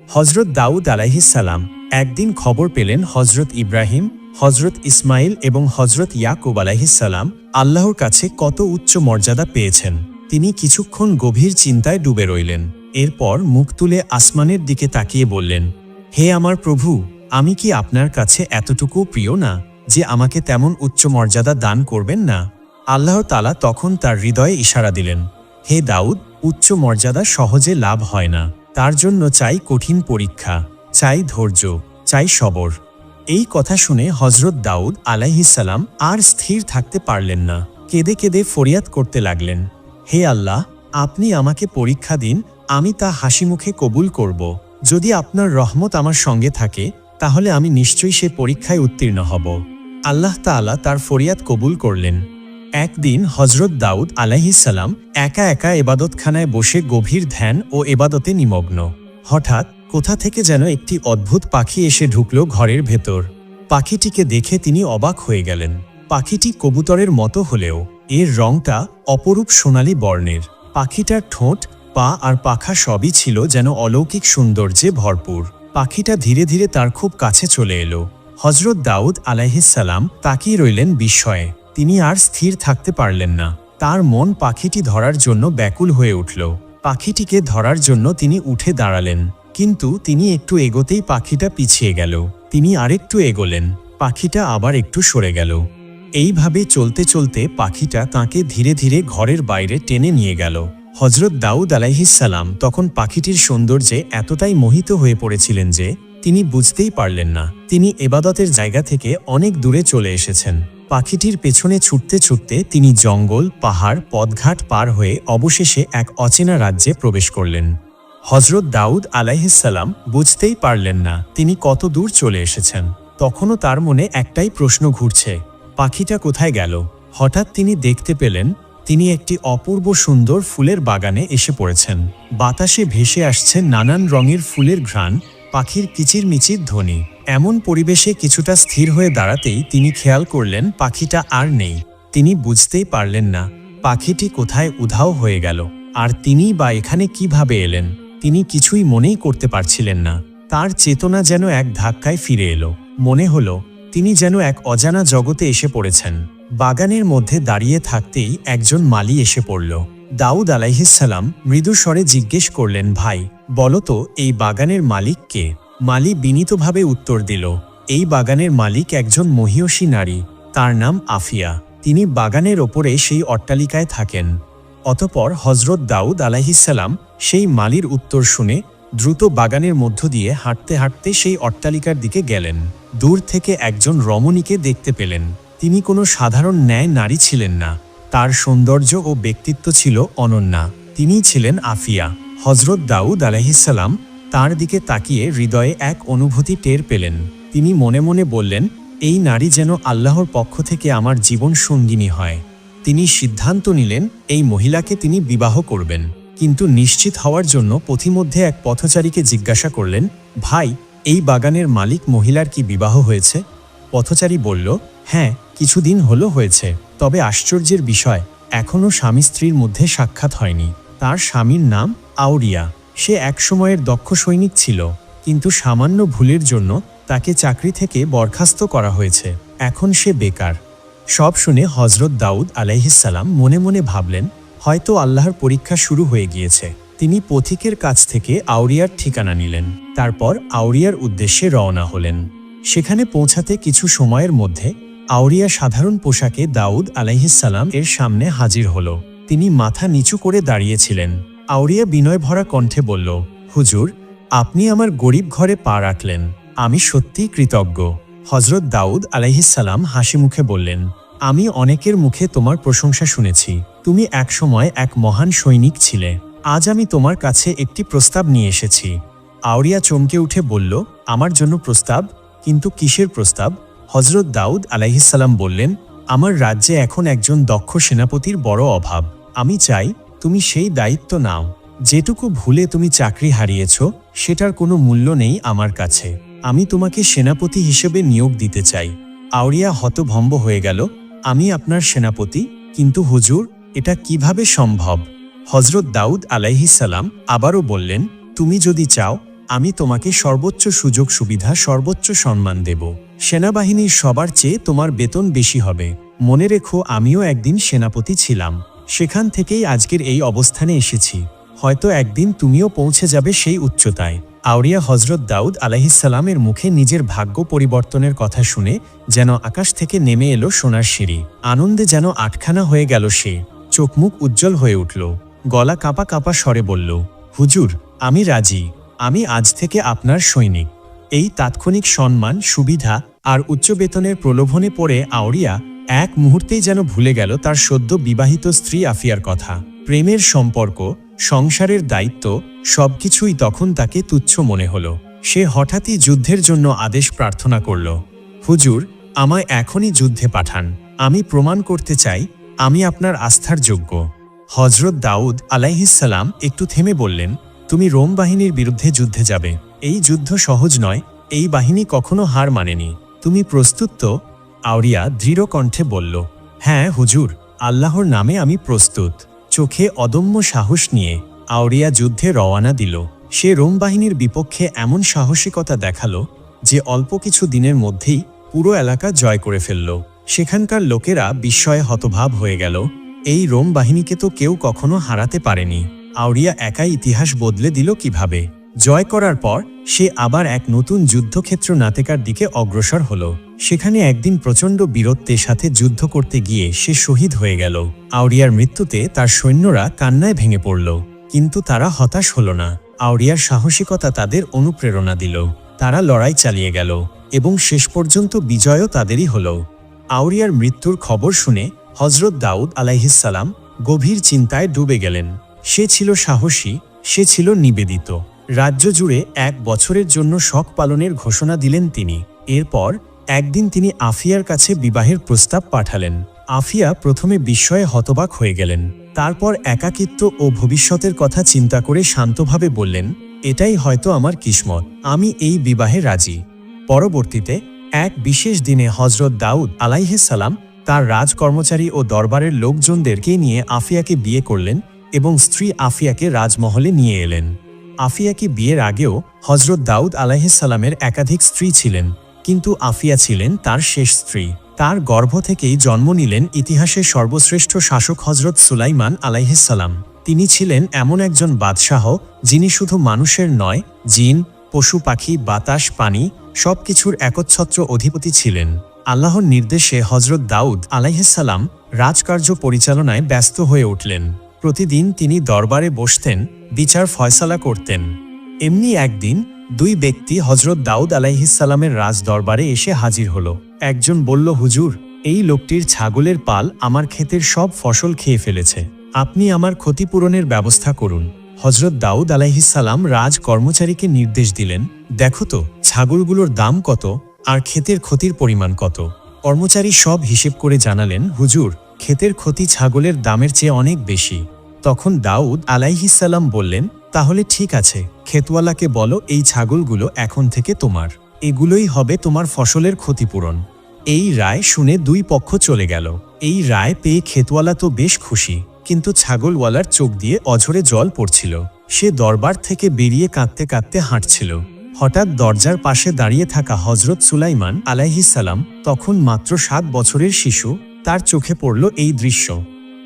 হজরত দাউদ আলাইহিসাল্লাম একদিন খবর পেলেন হজরত ইব্রাহিম হজরত ইসমাইল এবং হজরত ইয়াকুব আলাইহিসাল্লাম আল্লাহর কাছে কত উচ্চ মর্যাদা পেয়েছেন। তিনি কিছুক্ষণ গভীর চিন্তায় ডুবে রইলেন। এরপর মুখ তুলে আসমানের দিকে তাকিয়ে বললেন, হে আমার প্রভু, আমি কি আপনার কাছে এতটুকু প্রিয় না যে আমাকে তেমন উচ্চ মর্যাদা দান করবেন না? আল্লাহ তালা তখন তার হৃদয়ে ইশারা দিলেন, হে দাউদ, উচ্চ মর্যাদা সহজে লাভ হয় না। তার জন্য চাই কঠিন পরীক্ষা, চাই ধৈর্য, চাই সবর। এই কথা শুনে হজরত দাউদ আলাইহিসাল্লাম আর স্থির থাকতে পারলেন না। কেঁদে কেঁদে ফরিয়াদ করতে লাগলেন, হে আল্লাহ, আপনি আমাকে পরীক্ষা দিন, আমি তা হাসি মুখে কবুল করব। যদি আপনার রহমত আমার সঙ্গে থাকে, তাহলে আমি নিশ্চয়ই সে পরীক্ষায় উত্তীর্ণ হব। আল্লাহ তাআলা তার ফরিয়াদ কবুল করলেন। একদিন হজরত দাউদ আলাইহিসাল্লাম একা একা এবাদতখানায় বসে গভীর ধ্যান ও এবাদতে নিমগ্ন। হঠাৎ কোথা থেকে যেন একটি অদ্ভুত পাখি এসে ঢুকল ঘরের ভেতর। পাখিটিকে দেখে তিনি অবাক হয়ে গেলেন। পাখিটি কবুতরের মতো হলেও, এর রংটা অপরূপ সোনালী বর্ণের। পাখিটার ঠোঁট, পা আর পাখা সবই ছিল যেন অলৌকিক সৌন্দর্যে ভরপুর। পাখিটা ধীরে ধীরে তার খুব কাছে চলে এলো। হজরত দাউদ আলাইহিসাল্লাম তাকিয়ে রইলেন বিস্ময়ে। তিনি আর স্থির থাকতে পারলেন না। তার মন পাখিটি ধরার জন্য ব্যাকুল হয়ে উঠল। পাখিটিকে ধরার জন্য তিনি উঠে দাঁড়ালেন। কিন্তু তিনি একটু এগোতেই পাখিটা পিছিয়ে গেল। তিনি আরেকটু এগোলেন। পাখিটা আবার একটু সরে গেল। এইভাবে চলতে চলতে পাখিটা তাকে ধীরে ধীরে ঘরের বাইরে টেনে নিয়ে গেল। হজরত দাউদ আলাইহিসাল্লাম তখন পাখিটির সৌন্দর্যে এতটাই মোহিত হয়ে পড়েছিলেন যে তিনি বুঝতেই পারলেন না। তিনি এবাদতের জায়গা থেকে অনেক দূরে চলে এসেছেন। পাখিটির পেছনে ছুটতে ছুটতে তিনি জঙ্গল, পাহাড় পদঘাট পার হয়ে অবশেষে এক অচেনা রাজ্যে প্রবেশ করলেন। হজরত দাউদ আলাইহিসাল্লাম বুঝতেই পারলেন না তিনি কত দূর চলে এসেছেন। তখনও তার মনে একটাই প্রশ্ন ঘুরছে, পাখিটা কোথায় গেল? হঠাৎ তিনি দেখতে পেলেন, তিনি একটি অপূর্ব সুন্দর ফুলের বাগানে এসে পড়েছেন। বাতাসে ভেসে আসছে নানান রঙের ফুলের ঘ্রাণ, পাখির কিচিরমিচির ধ্বনি। এমন পরিবেশে কিছুটা স্থির হয়ে দাঁড়াতেই তিনি খেয়াল করলেন, পাখিটা আর নেই। তিনি বুঝতেই পারলেন না, পাখিটি কোথায় উধাও হয়ে গেল। আর তিনিই বা এখানে কীভাবে এলেন? তিনি কিছুই মনেই করতে পারছিলেন না। তার চেতনা যেন এক ধাক্কায় ফিরে এলো। মনে হলো, তিনি যেন এক অজানা জগতে এসে পড়েছেন। বাগানের মধ্যে দাঁড়িয়ে থাকতেই একজন মালি এসে পড়ল। দাউদ আলাইহিসাল্লাম মৃদু স্বরে জিজ্ঞেস করলেন, ভাই বলতো এই বাগানের মালিক কে? মালি বিনীতভাবে উত্তর দিল, এই বাগানের মালিক একজন মহিয়সী নারী, তার নাম আফিয়া। তিনি বাগানের ওপরে সেই অট্টালিকায় থাকেন। অতপর হজরত দাউদ আলাহিসাল্লাম সেই মালির উত্তর শুনে দ্রুত বাগানের মধ্য দিয়ে হাঁটতে হাঁটতে সেই অট্টালিকার দিকে গেলেন। দূর থেকে একজন রমণীকে দেখতে পেলেন। তিনি কোনো সাধারণ ন্যায় নারী ছিলেন না। তার সৌন্দর্য ও ব্যক্তিত্ব ছিল অনন্যা। তিনিই ছিলেন আফিয়া। হজরত দাউদ আলাহিসাল্লাম তার দিকে তাকিয়ে হৃদয়ে এক অনুভূতি টের পেলেন। তিনি মনে মনে বললেন, এই নারী যেন আল্লাহর পক্ষ থেকে আমার জীবন সঙ্গিনী হয়। তিনি সিদ্ধান্ত নিলেন, এই মহিলাকে তিনি বিবাহ করবেন। কিন্তু নিশ্চিত হওয়ার জন্য পথিমধ্যে এক পথচারীকে জিজ্ঞাসা করলেন, ভাই, এই বাগানের মালিক মহিলার কি বিবাহ হয়েছে? পথচারী বলল হ্যাঁ কিছুদিন হলো হয়েছে। তবে আশ্চর্যের বিষয় এখনও স্বামী স্ত্রীর মধ্যে সাক্ষাৎ হয়নি। তার স্বামীর নাম আউরিয়া। সে একসময়ের দক্ষ সৈনিক ছিল, কিন্তু সামান্য ভুলের জন্য তাকে চাকরি থেকে বরখাস্ত করা হয়েছে। এখন সে বেকার। সব শুনে হজরত দাউদ আলাইহিসাল্লাম মনে মনে ভাবলেন, হয়তো আল্লাহর পরীক্ষা শুরু হয়ে গিয়েছে। তিনি পথিকের কাছ থেকে আউরিয়ার ঠিকানা নিলেন। তারপর আউরিয়ার উদ্দেশ্যে রওনা হলেন। সেখানে পৌঁছাতে কিছু সময়ের মধ্যে আউরিয়া সাধারণ পোশাকে দাউদ আলাইহিসাল্লাম এর সামনে হাজির হল। তিনি মাথা নিচু করে দাঁড়িয়েছিলেন। আউরিয়া বিনয় ভরা কণ্ঠে বলল, হুজুর, আপনি আমার গরিব ঘরে পা রাখলেন। আমি সত্যিই কৃতজ্ঞ। হজরত দাউদ আলাইহিসাল্লাম হাসি মুখে বললেন, আমি অনেকের মুখে তোমার প্রশংসা শুনেছি। তুমি একসময় এক মহান সৈনিক ছিলে। আজ আমি তোমার কাছে একটি প্রস্তাব নিয়ে এসেছি। আউরিয়া চমকে উঠে বলল, আমার জন্য প্রস্তাব? কিন্তু কিসের প্রস্তাব? হজরত দাউদ আলাইহিসাল্লাম বললেন, আমার রাজ্যে এখন একজন দক্ষ সেনাপতির বড় অভাব। আমি চাই তুমি সেই দায়িত্ব নাও। যেটুকু ভুলে তুমি চাকরি হারিয়েছ, সেটার কোনো মূল্য নেই আমার কাছে। আমি তোমাকে সেনাপতি হিসেবে নিয়োগ দিতে চাই। আউরিয়া হতভম্ব হয়ে গেল, আমি আপনার সেনাপতি, কিন্তু হুজুর, এটা কীভাবে সম্ভব? হজরত দাউদ আলাইহিসাল্লাম আবারও বললেন, তুমি যদি চাও, আমি তোমাকে সর্বোচ্চ সুযোগ সুবিধা, সর্বোচ্চ সম্মান দেব। সেনাবাহিনীর সবার চেয়ে তোমার বেতন বেশি হবে। মনে রেখো, আমিও একদিন সেনাপতি ছিলাম। সেখান থেকেই আজকের এই অবস্থানে এসেছি। হয়তো একদিন তুমিও পৌঁছে যাবে সেই উচ্চতায়। আউরিয়া হজরত দাউদ আলাহিসাল্লামের মুখে নিজের ভাগ্য পরিবর্তনের কথা শুনে যেন আকাশ থেকে নেমে এলো সোনার সিঁড়ি। আনন্দে যেন আটখানা হয়ে গেল সে। চোখমুখ উজ্জ্বল হয়ে উঠল। গলা কাঁপা কাঁপা স্বরে বলল, হুজুর, আমি রাজি। আমি আজ থেকে আপনার সৈনিক। এই তাৎক্ষণিক সম্মান, সুবিধা আর উচ্চ বেতনের প্রলোভনে পড়ে আউরিয়া এক মুহূর্তেই যেন ভুলে গেল তার সদ্য বিবাহিত স্ত্রী আফিয়ার কথা। প্রেমের সম্পর্ক, সংসারের দায়িত্ব, সবকিছুই তখন তাকে তুচ্ছ মনে হলো। সে হঠাৎই যুদ্ধের জন্য আদেশ প্রার্থনা করল। হুজুর, আমায় এখনই যুদ্ধে পাঠান। আমি প্রমাণ করতে চাই, আমি আপনার আস্থার যোগ্য। হজরত দাউদ আলাইহিসাল্লাম একটু থেমে বললেন, তুমি রোম বাহিনীর বিরুদ্ধে যুদ্ধে যাবে। এই যুদ্ধ সহজ নয়, এই বাহিনী কখনো হার মানেনি। তুমি প্রস্তুত তো? আউরিয়া দৃঢ় কণ্ঠে বলল হ্যাঁ হুজুর, আল্লাহর নামে আমি প্রস্তুত। চোখে অদম্য সাহস নিয়ে আউরিয়া যুদ্ধে রওয়ানা দিল। সে রোম বাহিনীর বিপক্ষে এমন সাহসিকতা দেখাল যে অল্প কিছু দিনের মধ্যেই পুরো এলাকা জয় করে ফেলল। সেখানকার লোকেরা বিস্ময়ে হতভাব হয়ে গেল। এই রোম বাহিনীকে তো কেউ কখনো হারাতে পারেনি। আউরিয়া একাই ইতিহাস বদলে দিল কীভাবে? জয় করার পর, সে আবার এক নতুন যুদ্ধক্ষেত্র নাতেকার দিকে অগ্রসর হল। সেখানে একদিন প্রচণ্ড বীরত্বের সাথে যুদ্ধ করতে গিয়ে সে শহীদ হয়ে গেল। আউরিয়ার মৃত্যুতে তার সৈন্যরা কান্নায় ভেঙে পড়ল। কিন্তু তারা হতাশ হল না। আউরিয়ার সাহসিকতা তাদের অনুপ্রেরণা দিল। তারা লড়াই চালিয়ে গেল এবং শেষ পর্যন্ত বিজয়ও তাদেরই হল। আউরিয়ার মৃত্যুর খবর শুনে হজরত দাউদ আলাইহিসাল্লাম গভীর চিন্তায় ডুবে গেলেন। সে ছিল সাহসী, সে ছিল নিবেদিত। রাজ্য জুড়ে এক বছরের জন্য শখ পালনের ঘোষণা দিলেন তিনি। এরপর একদিন তিনি আফিয়ার কাছে বিবাহের প্রস্তাব পাঠালেন। আফিয়া প্রথমে বিস্ময়ে হতবাক হয়ে গেলেন। তারপর একাকিত্ব ও ভবিষ্যতের কথা চিন্তা করে শান্তভাবে বললেন, এটাই হয়তো আমার কিসমত, আমি এই বিবাহে রাজি। পরবর্তীতে এক বিশেষ দিনে হজরত দাউদ আলাইহিসাল্লাম তার রাজকর্মচারী ও দরবারের লোকজনদেরকে নিয়ে আফিয়াকে বিয়ে করলেন এবং স্ত্রী আফিয়াকে রাজমহলে নিয়ে এলেন। আফিয়াকে বিয়ের আগেও হজরত দাউদ আলাহিসাল্লামের একাধিক স্ত্রী ছিলেন, কিন্তু আফিয়া ছিলেন তার শেষ স্ত্রী। তার গর্ভ থেকেই জন্ম নিলেন ইতিহাসের সর্বশ্রেষ্ঠ শাসক হজরত সুলাইমান আলাইহিসাল্লাম তিনি ছিলেন এমন একজন বাদশাহ যিনি শুধু মানুষের নয়, জিন, পশু পাখি, বাতাস, পানি সব কিছুর একচ্ছত্র অধিপতি ছিলেন। আল্লাহর নির্দেশে হজরত দাউদ আলাইহিসাল্লাম রাজকার্য পরিচালনায় ব্যস্ত হয়ে উঠলেন। প্রতিদিন তিনি দরবারে বসতেন, বিচার ফয়সালা করতেন। এমনি একদিন দুই ব্যক্তি হজরত দাউদ আলাইহিসাল্লামের রাজ দরবারে এসে হাজির হল। একজন বলল, হুজুর, এই লোকটির ছাগলের পাল আমার ক্ষেতের সব ফসল খেয়ে ফেলেছে। আপনি আমার ক্ষতিপূরণের ব্যবস্থা করুন। হজরত দাউদ আলাইহিসাল্লাম রাজ কর্মচারীকে নির্দেশ দিলেন, দেখো তো, ছাগলগুলোর দাম কত আর ক্ষেতের ক্ষতির পরিমাণ কত? কর্মচারী সব হিসেব করে জানালেন, হুজুর, ক্ষেতের ক্ষতি ছাগলের দামের চেয়ে অনেক বেশি। তখন দাউদ আলাইহিসাল্লাম বললেন, তাহলে ঠিক আছে খেতওয়ালাকে বলো এই ছাগলগুলো এখন থেকে তোমার। এগুলোই হবে তোমার ফসলের ক্ষতিপূরণ। এই রায় শুনে দুই পক্ষ চলে গেল। এই রায় পেয়ে খেতওয়ালা তো বেশ খুশি, কিন্তু ছাগলওয়ালার চোখ দিয়ে অঝরে জল পড়ছিল। সে দরবার থেকে বেরিয়ে কাঁদতে কাঁদতে হাঁটছিল। হঠাৎ দরজার পাশে দাঁড়িয়ে থাকা হজরত সুলাইমান আলাইহিসাল্লাম তখন মাত্র সাত বছরের শিশু, তার চোখে পড়ল এই দৃশ্য।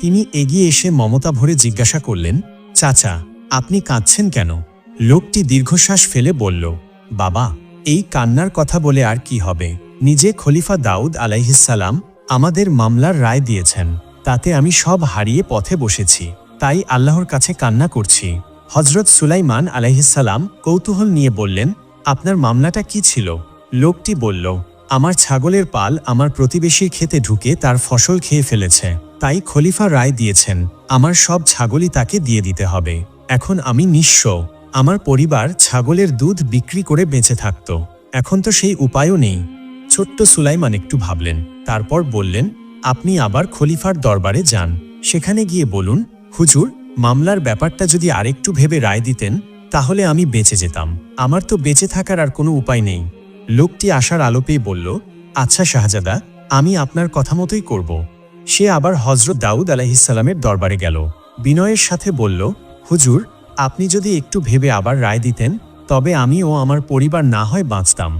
তিনি এগিয়ে এসে মমতা ভরে জিজ্ঞাসা করলেন, চাচা, আপনি কাঁদছেন কেন? লোকটি দীর্ঘশ্বাস ফেলে বলল, বাবা, এই কান্নার কথা বলে আর কি হবে? নিজে খলিফা দাউদ আলাইহিসাল্লাম আমাদের মামলার রায় দিয়েছেন। তাতে আমি সব হারিয়ে পথে বসেছি। তাই আল্লাহর কাছে কান্না করছি। হজরত সুলাইমান আলাইহিসাল্লাম কৌতূহল নিয়ে বললেন, আপনার মামলাটা কি ছিল? লোকটি বলল, আমার ছাগলের পাল আমার প্রতিবেশীর খেতে ঢুকে তার ফসল খেয়ে ফেলেছে। তাই খলিফা রায় দিয়েছেন, আমার সব ছাগলই তাকে দিয়ে দিতে হবে। এখন আমি নিঃস্ব। আমার পরিবার ছাগলের দুধ বিক্রি করে বেঁচে থাকত। এখন তো সেই উপায়ও নেই। ছোট্ট সুলাইমান একটু ভাবলেন, তারপর বললেন, আপনি আবার খলিফার দরবারে যান। সেখানে গিয়ে বলুন, হুজুর, মামলার ব্যাপারটা যদি আরেকটু ভেবে রায় দিতেন, তাহলে আমি বেঁচে যেতাম। আমার তো বেঁচে থাকার আর কোনো উপায় নেই। লোকটি আশার আলো পেয়ে বলল আচ্ছা শাহজাদা, আমি আপনার কথা মতোই করব। সে আবার হজরত দাউদ আলাহিসাল্লামের দরবারে গেল। বিনয়ের সাথে বলল, হুজুর, আপনি যদি একটু ভেবে আবার রায় দিতেন, তবে আমি ও আমার পরিবার না হয় বাঁচতাম।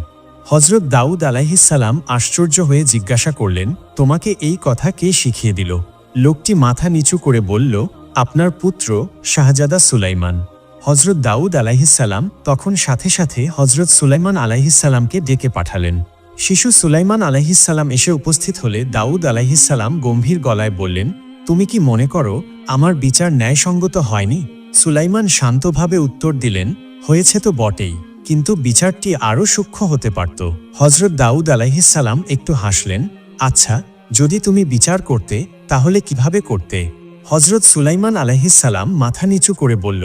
হজরত দাউদ আলাইহিসাল্লাম আশ্চর্য হয়ে জিজ্ঞাসা করলেন, তোমাকে এই কথা কে শিখিয়ে দিল? লোকটি মাথা নিচু করে বলল, আপনার পুত্র শাহজাদা সুলাইমান। হজরত দাউদ আলাইহিসাল্লাম তখন সাথে সাথে হজরত সুলাইমান আলাইহিসাল্লামকে ডেকে পাঠালেন। শিশু সুলাইমান আলাইহিসাল্লাম এসে উপস্থিত হলে দাউদ আলাইহিসাল্লাম গম্ভীর গলায় বললেন, তুমি কি মনে করো আমার বিচার ন্যায়সঙ্গত হয়নি? সুলাইমান শান্তভাবে উত্তর দিলেন, হয়েছে তো বটেই, কিন্তু বিচারটি আরও সূক্ষ্ম হতে পারত। হজরত দাউদ আলাইহিসাল্লাম একটু হাসলেন আচ্ছা যদি তুমি বিচার করতে, তাহলে কীভাবে করতে? হজরত সুলাইমান আলাইহিসাল্লাম মাথা নিচু করে বলল,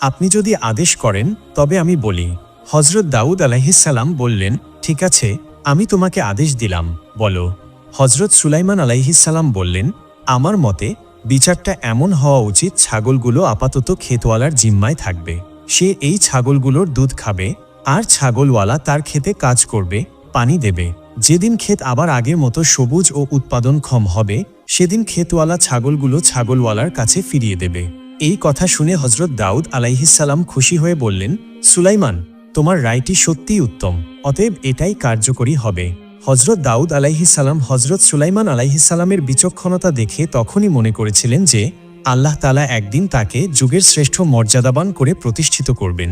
আপনি যদি আদেশ করেন, তবে আমি বলি। হজরত দাউদ আলাইহিসাল্লাম বললেন, ঠিক আছে আমি তোমাকে আদেশ দিলাম, বলো। হজরত সুলাইমান আলাইহিসাল্লাম বললেন, আমার মতে বিচারটা এমন হওয়া উচিত ছাগলগুলো আপাতত ক্ষেতওয়ালার জিম্মায় থাকবে। সে এই ছাগলগুলোর দুধ খাবে, আর ছাগলওয়ালা তার ক্ষেতে কাজ করবে, পানি দেবে। যেদিন ক্ষেত আবার আগের মতো সবুজ ও উৎপাদনক্ষম হবে, সেদিন ক্ষেতওয়ালা ছাগলগুলো ছাগলওয়ালার কাছে ফিরিয়ে দেবে। এই কথা শুনে হজরত দাউদ আলাইহিসাল্লাম খুশি হয়ে বললেন, সুলাইমান তোমার রায়টি সত্যিই উত্তম, অতএব এটাই কার্যকরী হবে। হজরত দাউদ আলাইহিসাল্লাম হজরত সুলাইমান আলাইহিসাল্লামের বিচক্ষণতা দেখে তখনই মনে করেছিলেন যে, আল্লাহ তালা একদিন তাকে যুগের শ্রেষ্ঠ মর্যাদাবান করে প্রতিষ্ঠিত করবেন।